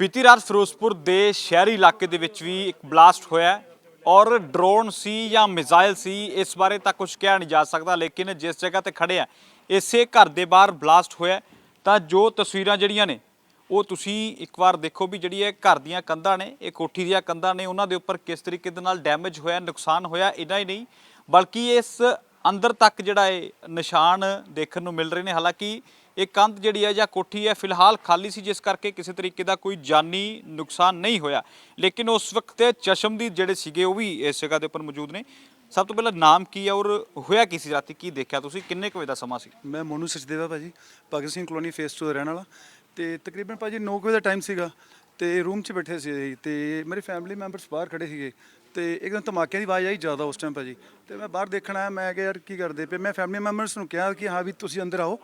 ਬੀਤੀ ਰਾਤ ਫਿਰੋਜ਼ਪੁਰ ਦੇ ਸ਼ਹਿਰੀ ਇਲਾਕੇ ਦੇ ਵਿੱਚ ਵੀ ਇੱਕ ਬਲਾਸਟ ਹੋਇਆ ਔਰ ਡਰੋਨ ਸੀ ਜਾਂ ਮਿਜ਼ਾਈਲ ਸੀ, ਇਸ ਬਾਰੇ ਤਾਂ ਕੁਝ ਕਿਹਾ ਨਹੀਂ ਜਾ ਸਕਦਾ, ਲੇਕਿਨ ਜਿਸ ਜਗ੍ਹਾ ਤੇ ਖੜੇ ਆ, ਇਸੇ ਘਰ ਦੇ ਬਾਹਰ ਬਲਾਸਟ ਹੋਇਆ ਤਾਂ ਜੋ ਤਸਵੀਰਾਂ ਜਿਹੜੀਆਂ ਨੇ, ਉਹ ਤੁਸੀਂ ਇੱਕ ਵਾਰ ਦੇਖੋ ਵੀ ਜਿਹੜੀ ਇਹ ਘਰ ਦੀਆਂ ਕੰਧਾਂ ਨੇ, ਇਹ ਕੋਠੀ ਦੀਆਂ ਕੰਧਾਂ ਨੇ, ਉਹਨਾਂ ਦੇ ਉੱਪਰ ਕਿਸ ਤਰੀਕੇ ਦੇ ਨਾਲ ਡੈਮੇਜ ਹੋਇਆ, ਨੁਕਸਾਨ ਹੋਇਆ, ਇੰਨਾ ਹੀ ਨਹੀਂ, ਬਲਕਿ ਇਸ ਅੰਦਰ ਤੱਕ ਜਿਹੜਾ ਇਹ ਨਿਸ਼ਾਨ ਦੇਖਣ ਨੂੰ ਮਿਲ ਰਹੇ ਨੇ। ਹਾਲਾਂਕਿ ਇਹ ਕੰਧ ਜਿਹੜੀ ਹੈ ਜਾਂ ਕੋਠੀ ਹੈ ਫਿਲਹਾਲ ਖਾਲੀ ਸੀ, ਜਿਸ ਕਰਕੇ ਕਿਸੇ ਤਰੀਕੇ ਦਾ ਕੋਈ ਜਾਨੀ ਨੁਕਸਾਨ ਨਹੀਂ ਹੋਇਆ। ਲੇਕਿਨ ਉਸ ਵਕਤ ਚਸ਼ਮਦੀਦ ਜਿਹੜੇ ਸੀਗੇ, ਉਹ ਵੀ ਇਸ ਜਗ੍ਹਾ ਦੇ ਉੱਪਰ ਮੌਜੂਦ ਨੇ। ਸਭ ਤੋਂ ਪਹਿਲਾਂ ਨਾਮ ਕੀ ਹੈ ਔਰ ਹੋਇਆ ਕੀ ਸੀ ਰਾਤੀ? ਕੀ ਦੇਖਿਆ ਤੁਸੀਂ? ਕਿੰਨੇ ਕੁ ਵਜੇ ਦਾ ਸਮਾਂ ਸੀ? ਮੈਂ ਮੋਨੂ ਸਚਦੇਵਾ ਭਾਜੀ, ਭਗਤ ਸਿੰਘ ਕਲੋਨੀ ਫੇਸ 2 ਦਾ ਰਹਿਣ ਵਾਲਾ। ਤੇ ਤਕਰੀਬਨ ਭਾਜੀ 9 ਵਜੇ ਦਾ ਟਾਈਮ ਸੀਗਾ। ਤੇ ਰੂਮ 'ਚ ਬੈਠੇ ਸੀ ਅਸੀਂ। ਤੇ ਮੇਰੇ ਫੈਮਿਲੀ ਮੈਂਬਰਸ ਬਾਹਰ ਖੜੇ ਸੀਗੇ। ਤੇ ਇੱਕਦਮ ਧਮਾਕਿਆਂ ਦੀ ਆਵਾਜ਼ ਆਈ ਜ਼ਿਆਦਾ ਉਸ ਟਾਈਮ ਭਾਜੀ। ਤੇ ਮੈਂ ਬਾਹਰ ਦੇਖਣ ਆਇਆ, ਮੈਂ ਕਿਹਾ, ਯਾਰ ਕੀ ਕਰਦੇ? ਪਏ ਮੈਂ ਫੈਮਿਲੀ ਮੈਂਬਰਸ ਨੂੰ ਕਿਹਾ ਕਿ, ਹਾਂ ਵੀ ਤੁਸੀਂ ਅੰਦਰ ਆਓ।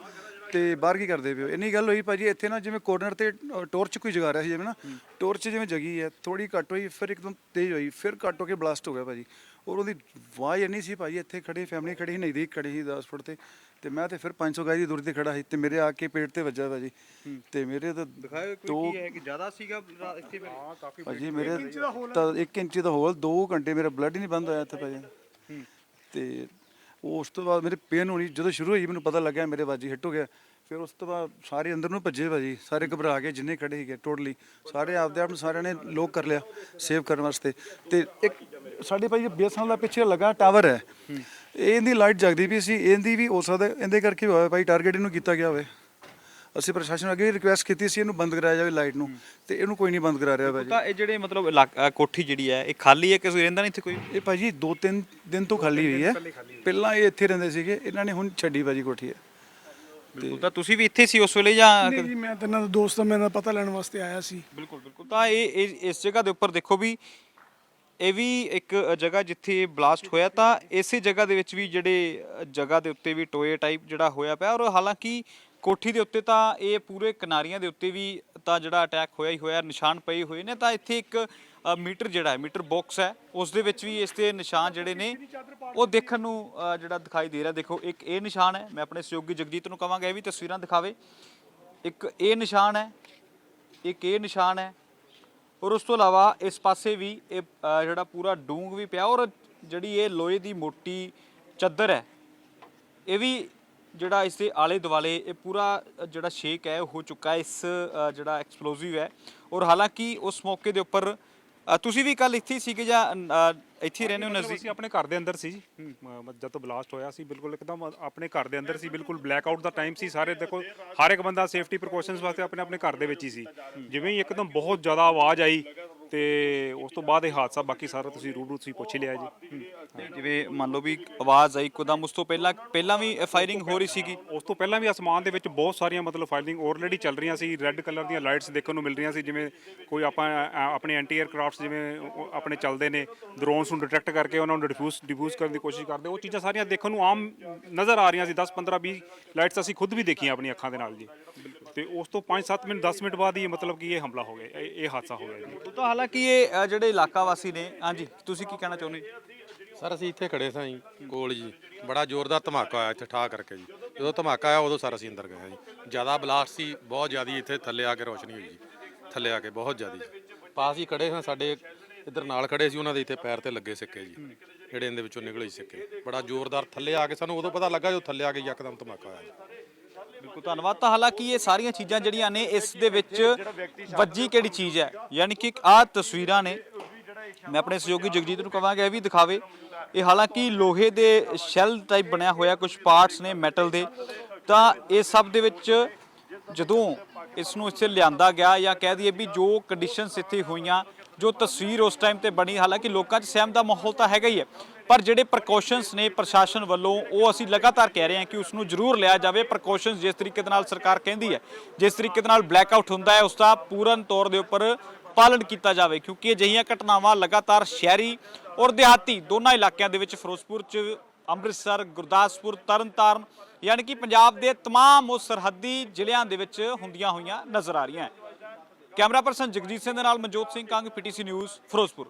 ਤੇ ਬਾਹਰ ਕੀ ਕਰਦੇ ਪਏ ਹੋ? ਇੰਨੀ ਗੱਲ ਹੋਈ ਭਾਜੀ ਇੱਥੇ ਨਾ ਜਿਵੇਂ ਕੋਰਨਰ ਤੇ ਟੋਰਚ ਕੋਈ ਜਗਾ ਰਿਹਾ ਸੀ ਜਿਵੇਂ ਨਾ ਟੋਰਚ ਜਿਵੇਂ ਜਗੀ ਹੈ ਥੋੜੀ ਘੱਟ ਹੋਈ ਫਿਰ ਇੱਕਦਮ ਤੇਜ਼ ਹੋਈ ਫਿਰ ਘੱਟ ਹੋ ਕੇ ਬਲਾਸਟ ਹੋ ਗਿਆ ਭਾਜੀ। ਔਰ ਉਹਦੀ ਆਵਾਜ਼ ਇੰਨੀ ਸੀ ਭਾਜੀ ਇੱਥੇ ਖੜੇ ਫੈਮਿਲੀ ਖੜੀ ਸੀ ਨਜ਼ਦੀਕ ਖੜੀ ਸੀ 10 ਫੁੱਟ ਤੇ ਤੇ ਮੈਂ ਤੇ ਫਿਰ 500 ਗਾਈ ਦੀ ਦੂਰੀ ਤੇ ਖੜਾ ਸੀ ਤੇ ਮੇਰੇ ਆ ਕੇ ਪੇਟ ਤੇ ਵੱਜਾ ਭਾਜੀ। ਤੇ ਮੇਰੇ ਤਾਂ ਦੋ ਕਿ ਜ਼ਿਆਦਾ ਸੀਗਾ ਇੱਥੇ ਹਾਂ ਕਾਫੀ ਭਾਜੀ ਮੇਰੇ ਤਾਂ 1 ਇੰਚ ਦਾ ਹੋਲ 2 ਘੰਟੇ ਮੇਰਾ ਬਲੱਡ ਹੀ ਨਹੀਂ ਬੰਦ ਹੋਇਆ ਇੱਥੇ ਭਾਜੀ। ਤੇ ਉਸ ਤੋਂ ਬਾਅਦ ਮੇਰੇ ਪੇਨ ਹੋਣੀ ਜਦੋਂ ਸ਼ੁਰੂ ਹੋਈ ਮੈਨੂੰ ਪਤਾ ਲੱਗਿਆ ਮੇਰੇ ਬਾਜੀ ਹਿੱਟ ਹੋ ਗਿਆ। ਫਿਰ ਉਸ ਤੋਂ ਬਾਅਦ ਸਾਰੇ ਅੰਦਰ ਨੂੰ ਭੱਜੇ ਭਾਜੀ ਸਾਰੇ ਘਬਰਾ ਕੇ ਜਿੰਨੇ ਖੜੇ ਸੀਗੇ ਟੋਟਲੀ ਸਾਰੇ ਆਪਦੇ ਆਪ ਨੂੰ ਸਾਰਿਆਂ ਨੇ ਲੋਕ ਕਰ ਲਿਆ ਸੇਵ ਕਰਨ ਵਾਸਤੇ। ਤੇ ਇੱਕ ਸਾਡੇ ਭਾਈ ਬੀਐਸਐਨਐਲ ਦਾ ਪਿੱਛੇ ਲੱਗਾ ਟਾਵਰ ਹੈ। ਇਹਦੀ ਲਾਈਟ ਜਗਦੀ ਵੀ ਸੀ ਇਹਦੀ ਵੀ ਹੋ ਸਕਦਾ ਇਹਦੇ ਕਰਕੇ ਹੋਇਆ ਭਾਈ ਟਾਰਗੇਟ ਇਹਨੂੰ ਕੀਤਾ ਗਿਆ ਹੋਵੇ। ਅਸੀਂ ਪ੍ਰਸ਼ਾਸਨ ਨੂੰ ਅੱਗੇ ਰਿਕੁਐਸਟ ਕੀਤੀ ਸੀ ਇਹਨੂੰ ਬੰਦ ਕਰਾਇਆ ਜਾਵੇ ਲਾਈਟ ਨੂੰ ਤੇ ਇਹਨੂੰ ਕੋਈ ਨਹੀਂ ਬੰਦ ਕਰਾ ਰਿਹਾ ਭਾਜੀ। ਤਾਂ ਇਹ ਜਿਹੜੇ ਮਤਲਬ ਇਲਾਕਾ- ਕੋਠੀ ਜਿਹੜੀ ਹੈ ਇਹ ਖਾਲੀ ਹੈ ਕਿ ਕੋਈ ਰਹਿੰਦਾ ਨਹੀਂ ਇੱਥੇ ਕੋਈ? ਇਹ ਭਾਜੀ ਦੋ ਤਿੰਨ ਦਿਨ ਤੋਂ ਖਾਲੀ ਹੋਈ ਹੈ। ਪਹਿਲਾਂ ਇਹ ਇੱਥੇ ਰਹਿੰਦੇ ਸੀਗੇ ਇਹਨਾਂ ਨੇ ਹੁਣ ਛੱਡੀ ਭਾਜੀ ਕੋਠੀ ਹੈ। ਬਿਲਕੁਲ ਤਾਂ ਤੁਸੀਂ ਵੀ ਇੱਥੇ ਸੀ ਉਸ ਵੇਲੇ ਜਾਂ ਨਹੀਂ ਜੀ ਮੈਂ ਤਾਂ ਇਹਨਾਂ ਦਾ ਦੋਸਤ ਆ ਮੈਂ ਤਾਂ ਪਤਾ ਲੈਣ ਵਾਸਤੇ ਆਇਆ ਸੀ। ਬਿਲਕੁਲ ਬਿਲਕੁਲ ਤਾਂ ਇਹ ਇਹ- ਇਸ ਜਗ੍ਹਾ ਦੇ ਉੱਪਰ ਦੇਖੋ ਵੀ ਇਹ ਵੀ ਇੱਕ ਜਗ੍ਹਾ ਜਿੱਥੇ ਬਲਾਸਟ ਹੋਇਆ ਤਾਂ ਇਸੇ ਜਗ੍ਹਾ ਦੇ ਵਿੱਚ ਵੀ ਜਿਹੜੇ ਅ, ਜਗ੍ਹਾ ਦੇ ਉੱਤੇ ਵੀ ਟੋਏ ਟਾਈਪ ਜਿਹੜਾ ਹੋਇਆ ਪਿਆ ਔਰ ਹਾਲਾਂਕਿ ਕੋਠੀ ਦੇ ਉੱਤੇ ਤਾਂ ਇਹ ਪੂਰੇ ਕਿਨਾਰੀਆਂ ਦੇ ਉੱਤੇ ਵੀ ਤਾਂ ਜਿਹੜਾ ਅਟੈਕ ਹੋਇਆ ਹੀ ਹੋਇਆ, ਨਿਸ਼ਾਨ ਪਏ ਹੋਏ ਨੇ, ਤਾਂ ਇੱਥੇ ਇੱਕ ਮੀਟਰ ਜਿਹੜਾ ਹੈ, ਮੀਟਰ ਬਾਕਸ ਹੈ, ਉਸ ਦੇ ਵਿੱਚ ਵੀ ਇਸ 'ਤੇ ਨਿਸ਼ਾਨ ਜਿਹੜੇ ਨੇ, ਉਹ ਦੇਖਣ ਨੂੰ ਜਿਹੜਾ ਦਿਖਾਈ ਦੇ ਰਿਹਾ। ਦੇਖੋ, ਇੱਕ ਇਹ ਨਿਸ਼ਾਨ ਹੈ, ਮੈਂ ਆਪਣੇ ਸਹਿਯੋਗੀ ਜਗਜੀਤ ਨੂੰ ਕਹਾਂਗਾ ਇਹ ਵੀ ਤਸਵੀਰਾਂ ਦਿਖਾਵੇ। ਇੱਕ ਇਹ ਨਿਸ਼ਾਨ ਹੈ, ਇੱਕ ਇਹ ਨਿਸ਼ਾਨ ਹੈ, ਔਰ ਉਸ ਤੋਂ ਇਲਾਵਾ ਇਸ ਪਾਸੇ ਵੀ ਇਹ ਜਿਹੜਾ ਪੂਰਾ ਡੂੰਗ ਵੀ ਪਿਆ, ਔਰ ਜਿਹੜੀ ਇਹ ਲੋਹੇ ਦੀ ਮੋਟੀ ਚੱਦਰ ਹੈ, ਇਹ ਵੀ ਜਿਹੜਾ ਇਸ ਦੇ ਆਲੇ ਦੁਆਲੇ ਇਹ ਪੂਰਾ ਜਿਹੜਾ ਸ਼ੇਕ ਹੈ ਹੋ ਚੁੱਕਾ ਹੈ ਇਸ ਜਿਹੜਾ ਐਕਸਪਲੋਸਿਵ ਹੈ। ਔਰ ਹਾਲਾਂਕਿ ਉਸ ਮੌਕੇ ਦੇ ਉੱਪਰ ਤੁਸੀਂ ਵੀ ਕੱਲ ਇੱਥੇ ਸੀਗੇ ਜਾਂ ਇੱਥੇ ਰਹਿੰਦੇ ਹੋ ਨਜ਼ਦੀਕ? ਅਸੀਂ ਆਪਣੇ ਘਰ ਦੇ ਅੰਦਰ ਸੀ ਜਦ ਬਲਾਸਟ ਹੋਇਆ ਸੀ ਬਿਲਕੁਲ ਇੱਕਦਮ ਆਪਣੇ ਘਰ ਦੇ ਅੰਦਰ ਸੀ ਬਿਲਕੁਲ ਬਲੈਕ ਆਊਟ ਦਾ ਟਾਈਮ ਸੀ। ਸਾਰੇ ਦੇਖੋ ਹਰ ਇੱਕ ਬੰਦਾ ਸੇਫਟੀ ਪ੍ਰੀਕਾਸ਼ਨਸ ਵਾਸਤੇ ਆਪਣੇ ਆਪਣੇ ਘਰ ਦੇ ਵਿੱਚ ਹੀ ਸੀ। ਜਿਵੇਂ ਹੀ ਇੱਕਦਮ ਬਹੁਤ ਜ਼ਿਆਦਾ ਆਵਾਜ਼ ਆਈ ਤੇ ਉਸ ਤੋਂ ਬਾਅਦ ਇਹ ਹਾਦਸਾ ਬਾਕੀ ਸਾਰਾ ਤੁਸੀਂ ਰੂਬਰੂ ਤੁਸੀਂ ਪੁੱਛ ਹੀ ਲਿਆ ਜੀ। ਜਿਵੇਂ ਮੰਨ ਲਓ ਵੀ ਆਵਾਜ਼ ਆਈ ਇੱਕਦਮ ਉਸ ਤੋਂ ਪਹਿਲਾਂ ਪਹਿਲਾਂ ਵੀ ਫਾਇਰਿੰਗ ਹੋ ਰਹੀ ਸੀਗੀ? ਉਸ ਤੋਂ ਪਹਿਲਾਂ ਵੀ ਅਸਮਾਨ ਦੇ ਵਿੱਚ ਬਹੁਤ ਸਾਰੀਆਂ ਮਤਲਬ ਫਾਇਰਿੰਗ ਆਲਰੇਡੀ ਚੱਲ ਰਹੀਆਂ ਸੀ ਰੈੱਡ ਕਲਰ ਦੀਆਂ ਲਾਈਟਸ ਦੇਖਣ ਨੂੰ ਮਿਲ ਰਹੀਆਂ ਸੀ ਜਿਵੇਂ ਕੋਈ ਆਪਾਂ ਆਪਣੇ ਐਂਟੀ 에ਅਰਕ੍ਰਾਫਟਸ ਜਿਵੇਂ ਆਪਣੇ ਚੱਲਦੇ ਨੇ ਡਰੋਨਸ ਨੂੰ ਡਿਟੈਕਟ ਕਰਕੇ ਉਹਨਾਂ ਨੂੰ ਡਿਫਿਊਜ਼ ਡਿਫਿਊਜ਼ ਕਰਨ ਦੀ ਕੋਸ਼ਿਸ਼ ਕਰਦੇ ਉਹ ਚੀਜ਼ਾਂ ਸਾਰੀਆਂ ਦੇਖਣ ਨੂੰ ਆਮ ਨਜ਼ਰ ਆ ਰਹੀਆਂ ਸੀ 10 15 20 ਲਾਈਟਸ ਅਸੀਂ ਖੁਦ ਵੀ ਦੇਖੀਆਂ ਆਪਣੀ ਅੱਖਾਂ ਦੇ ਨਾਲ ਜੀ। ਤੇ ਉਸ ਤੋਂ 5-7 ਮਿੰਟ 10 ਮਿੰਟ ਬਾਅਦ ਹੀ ਮਤਲਬ ਕਿ ਇਹ ਹਮਲਾ ਹੋ ਗਿਆ ਇਹ ਇਹ ਹਾਦਸਾ ਹੋ ਗਿਆ ਜੀ। ਤਾਂ ਹਾਲਾਂਕਿ ਇਹ ਅ, ਜਿਹੜੇ ਇਲਾਕਾ ਵਾਸੀ ਨੇ ਹਾਂਜੀ ਤੁਸੀਂ ਕੀ ਕਹਿਣਾ ਚਾਹੁੰਦੇ ਸਰ ਅਸੀਂ ਇੱਥੇ ਖੜੇ ਸਾਂ ਜੀ ਕੋਲ ਜੀ। ਬੜਾ ਜ਼ੋਰਦਾਰ ਧਮਾਕਾ ਆਇਆ ਇੱਥੇ ਠਾ ਕਰਕੇ ਜੀ। ਜਦੋਂ ਧਮਾਕਾ ਆਇਆ ਉਦੋਂ ਸਰ ਅਸੀਂ ਅੰਦਰ ਗਏ ਹਾਂ ਜੀ। ਜ਼ਿਆਦਾ ਬਲਾਸਟ ਸੀ ਬਹੁਤ ਜ਼ਿਆਦੀ ਇੱਥੇ ਥੱਲੇ ਆ ਕੇ ਰੋਸ਼ਨੀ ਹੋਈ ਜੀ। ਥੱਲੇ ਆ ਕੇ ਬਹੁਤ ਜ਼ਿਆਦੀ। ਪਾਸ ਹੀ ਖੜੇ ਹਾਂ ਸਾਡੇ ਇੱਧਰ ਨਾਲ ਖੜੇ ਸੀ ਉਹਨਾਂ ਦੇ ਇੱਥੇ ਪੈਰ ਤੇ ਲੱਗੇ ਸਿੱਕੇ ਜੀ। ਜਿਹੜੇ ਇਹਦੇ ਵਿੱਚੋਂ ਨਿਕਲੇ ਸੀ ਸਿੱਕੇ। ਬੜਾ ਜ਼ੋਰਦਾਰ ਥੱਲੇ ਆ ਕੇ ਸਾਨੂੰ ਉਦੋਂ ਪਤਾ ਲੱਗਾ ਜਦੋਂ ਥੱਲੇ ਆ ਕੇ ਯਕਦਮ ਧਮਾਕਾ ਆਇਆ ਜੀ। ਬਿਲਕੁਲ ਧੰਨਵਾਦ। ਤਾਂ ਹਾਲਾਂਕਿ ਇਹ ਸਾਰੀਆਂ ਚੀਜ਼ਾਂ ਜਿਹੜੀਆਂ ਨੇ, ਇਸ ਦੇ ਵਿੱਚ ਵੱਜੀ ਕਿਹੜੀ ਚੀਜ਼ ਹੈ? ਯਾਨੀ ਕਿ ਆਹ ਤਸਵੀਰਾਂ ਨੇ। ਮੈਂ ਆਪਣੇ ਸਹਿਯੋਗੀ ਜਗਜੀਤ ਨੂੰ ਕਹਾਂਗਾ ਇਹ ਵੀ ਦਿਖਾਵੇ। ਇਹ ਹਾਲਾਂਕਿ ਲੋਹੇ ਦੇ ਸ਼ੈਲ ਟਾਈਪ ਬਣਿਆ ਹੋਇਆ ਕੁਝ ਪਾਰਟਸ ਨੇ ਮੈਟਲ ਦੇ। ਤਾਂ ਇਹ ਸਭ ਦੇ ਵਿੱਚ ਜਦੋਂ ਇਸ ਨੂੰ ਇੱਥੇ ਲਿਆਂਦਾ ਗਿਆ ਜਾਂ ਕਹਿ ਦਈਏ ਵੀ ਜੋ ਕੰਡੀਸ਼ਨਸ ਇੱਥੇ ਹੋਈਆਂ ਜੋ ਤਸਵੀਰ ਉਸ ਟਾਈਮ ਤੇ ਬਣੀ ਹਾਲਾਂਕਿ ਲੋਕਾਂ 'ਚ ਸਹਿਮ ਦਾ ਮਾਹੌਲ ਤਾਂ ਹੈਗਾ ਹੀ ਹੈ ਪਰ ਜਿਹੜੇ ਪ੍ਰੀਕਾਸ਼ਨਸ ਨੇ ਪ੍ਰਸ਼ਾਸਨ ਵੱਲੋਂ ਉਹ ਅਸੀਂ ਲਗਾਤਾਰ ਕਹਿ ਰਹੇ ਹਾਂ ਕਿ ਉਸ ਨੂੰ ਜ਼ਰੂਰ ਲਿਆ ਜਾਵੇ ਪ੍ਰੀਕਾਸ਼ਨਸ ਜਿਸ ਤਰੀਕੇ ਦੇ ਨਾਲ ਸਰਕਾਰ ਕਹਿੰਦੀ ਹੈ ਜਿਸ ਤਰੀਕੇ ਦੇ ਨਾਲ ਬਲੈਕਆਊਟ ਹੁੰਦਾ ਹੈ ਉਸ ਦਾ ਪੂਰਨ ਤੌਰ ਦੇ ਉੱਪਰ ਪਾਲਣ ਕੀਤਾ ਜਾਵੇ ਕਿਉਂਕਿ ਅਜਿਹੀਆਂ ਘਟਨਾਵਾਂ ਲਗਾਤਾਰ ਸ਼ਹਿਰੀ ਔਰ ਦਿਹਾਤੀ ਦੋਨਾਂ ਇਲਾਕਿਆਂ ਦੇ ਵਿੱਚ ਫਿਰੋਜ਼ਪੁਰ ਚ ਅੰਮ੍ਰਿਤਸਰ ਗੁਰਦਾਸਪੁਰ ਤਰਨਤਾਰਨ ਯਾਨੀ ਕਿ ਪੰਜਾਬ ਦੇ तमाम ਉਹ ਸਰਹੱਦੀ ਜ਼ਿਲ੍ਹਿਆਂ ਦੇ ਵਿੱਚ ਹੁੰਦੀਆਂ ਹੋਈਆਂ ਨਜ਼ਰ ਆ ਰਹੀਆਂ ਹੈ ਕੈਮਰਾ ਪਰਸਨ ਜਗਜੀਤ ਸਿੰਘ ਦੇ ਨਾਲ ਮਨਜੋਤ ਸਿੰਘ ਕੰਗ ਪੀਟੀਸੀ ਨਿਊਜ਼ ਫਿਰੋਜ਼ਪੁਰ।